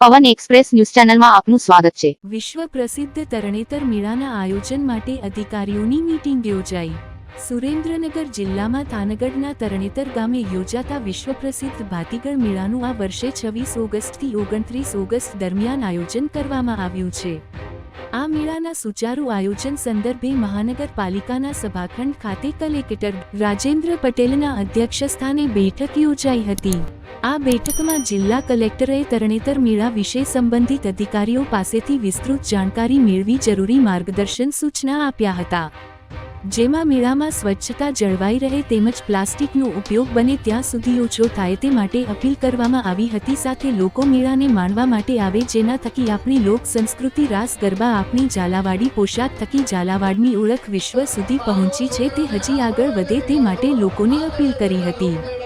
પવન express news ચેનલમાં આપનું સ્વાગત છે. વિશ્વ પ્રસિદ્ધ તરણેતર મેળાના આયોજન માટે અધિકારીઓની મીટિંગ યોજાઈ. સુરેન્દ્રનગર જિલ્લામાં થાનગઢના તરણેતર ગામે યોજાતા વિશ્વ પ્રસિદ્ધ ભાતીગળ મેળાનું આ વર્ષે છવ્વીસ ઓગસ્ટથી ઓગણત્રીસ ઓગસ્ટ દરમિયાન આયોજન કરવામાં આવ્યું છે. આ મેળાના સુચારુ આયોજન સંદર્ભે મહાનગરપાલિકાના સભાખંડ ખાતે કલેક્ટર રાજેન્દ્ર પટેલના અધ્યક્ષસ્થાને બેઠક યોજાઈ હતી. આ બેઠકમાં જિલ્લા કલેક્ટરે તરણેતર મેળા વિશે સંબંધિત અધિકારીઓ પાસેથી વિસ્તૃત જાણકારી મેળવી જરૂરી માર્ગદર્શન સૂચના આપ્યા હતા. જેમાં મેળામાં સ્વચ્છતા જળવાઈ રહે તેમજ પ્લાસ્ટિકનો ઉપયોગ બને ત્યાં સુધી ઓછો થાય તે માટે અપીલ કરવામાં આવી હતી. સાથે લોકો મેળાને માણવા માટે આવે જેના થકી આપણી લોક સંસ્કૃતિ રાસ ગરબા આપણી ઝાલાવાડી પોશાક થકી ઝાલાવાડની ઓળખ વિશ્વ સુધી પહોંચી છે તે હજી આગળ વધે તે માટે લોકોને અપીલ કરી હતી.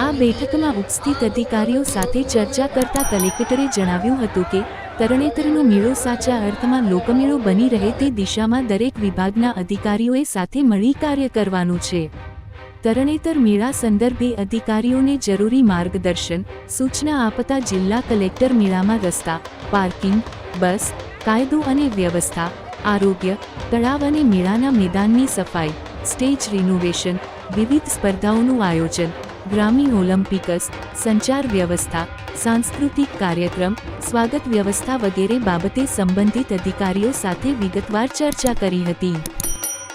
આ બેઠકમાં ઉપસ્થિત અધિકારીઓ સાથે ચર્ચા કરતા કલેક્ટરે જણાવ્યું હતું કે, તરણેતરનો મેળો સાચા અર્થમાં લોકમેળો બની રહે તે દિશામાં દરેક વિભાગના અધિકારીઓએ સાથે મળી કાર્ય કરવાનું છે. તરણેતર મેળા સંદર્ભે અધિકારીઓને જરૂરી માર્ગદર્શન, સૂચના આપતા જિલ્લા કલેક્ટર મેળામાં રસ્તા, પાર્કિંગ, બસ, કાયદો અને વ્યવસ્થા, આરોગ્ય, તળાવ અને મેળાના મેદાનની સફાઈ, સ્ટેજ રિનોવેશન, વિવિધ સ્પર્ધાઓનું આયોજન ગ્રામીણ ઓલિમ્પિકસ, સંચાર વ્યવસ્થા, સાંસ્કૃતિક કાર્યક્રમ, સ્વાગત વ્યવસ્થા વગેરે બાબતે સંબંધિત અધિકારીઓ સાથે વિગતવાર ચર્ચા કરી હતી.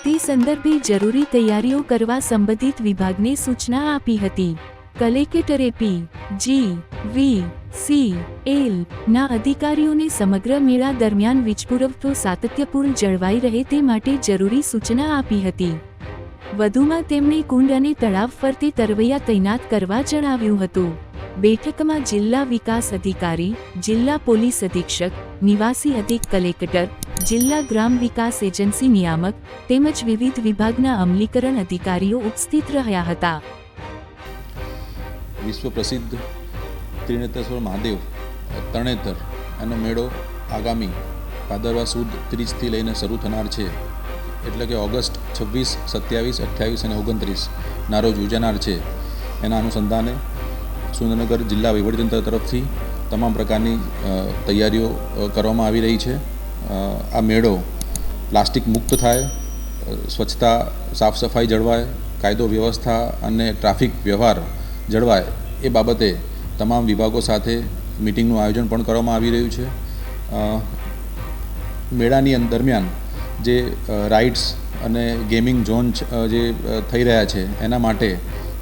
તે સંદર્ભે જરૂરી તૈયારીઓ કરવા સંબંધિત વિભાગને સૂચના આપી હતી. કલેક્ટરે પી જી વી સી એલ ના અધિકારીઓને સમગ્ર મેળા દરમિયાન વીજ પુરવઠો સાતત્યપૂર્ણ જળવાઈ રહે તે માટે જરૂરી સૂચના આપી હતી. વધુમાં તેમણે કુંડ અને તળાવ ફરતે તરવૈયા તૈનાત કરવા જણાવ્યું હતું. બેઠકમાં જિલ્લા વિકાસ અધિકારી, જિલ્લા પોલીસ અધિક્ષક, નિવાસી અધિક કલેક્ટર, જિલ્લા ગ્રામ વિકાસ એજન્સી નિયામક તેમજ વિવિધ વિભાગના અમલીકરણ અધિકારીઓ ઉપસ્થિત રહ્યા હતા. વિશ્વ પ્રસિદ્ધ ત્રિનેત્રેશ્વર મહાદેવ તરણેતર એનો મેળો આગામી ભાદરવા સુદ ત્રીજથી લઈને શરૂ થનાર છે. એટલે કે ઓગસ્ટ છવ્વીસ, સત્યાવીસ, અઠ્યાવીસ અને ઓગણત્રીસના રોજ યોજાનાર છે. એના અનુસંધાને સુરેન્દ્રનગર જિલ્લા વહીવટીતંત્ર તરફથી તમામ પ્રકારની તૈયારીઓ કરવામાં આવી રહી છે. આ મેળો પ્લાસ્ટિક મુક્ત થાય સ્વચ્છતા સાફ સફાઈ જળવાય, કાયદો વ્યવસ્થા અને ટ્રાફિક વ્યવહાર જળવાય એ બાબતે તમામ વિભાગો સાથે મિટિંગનું આયોજન પણ કરવામાં આવી રહ્યું છે. મેળાની દરમિયાન જે રાઇડ્સ અને ગેમિંગ ઝોન જે થઈ રહ્યા છે, એના માટે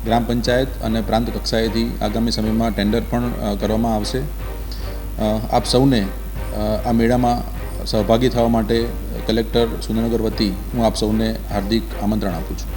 ગ્રામ પંચાયત અને પ્રાંત કક્ષાએથી આગામી સમયમાં ટેન્ડર પણ કરવામાં આવશે. આપ સૌને આ મેળામાં સહભાગી થવા માટે કલેક્ટર સુરેન્દ્રનગર વતી હું આપ સૌને હાર્દિક આમંત્રણ આપું છું.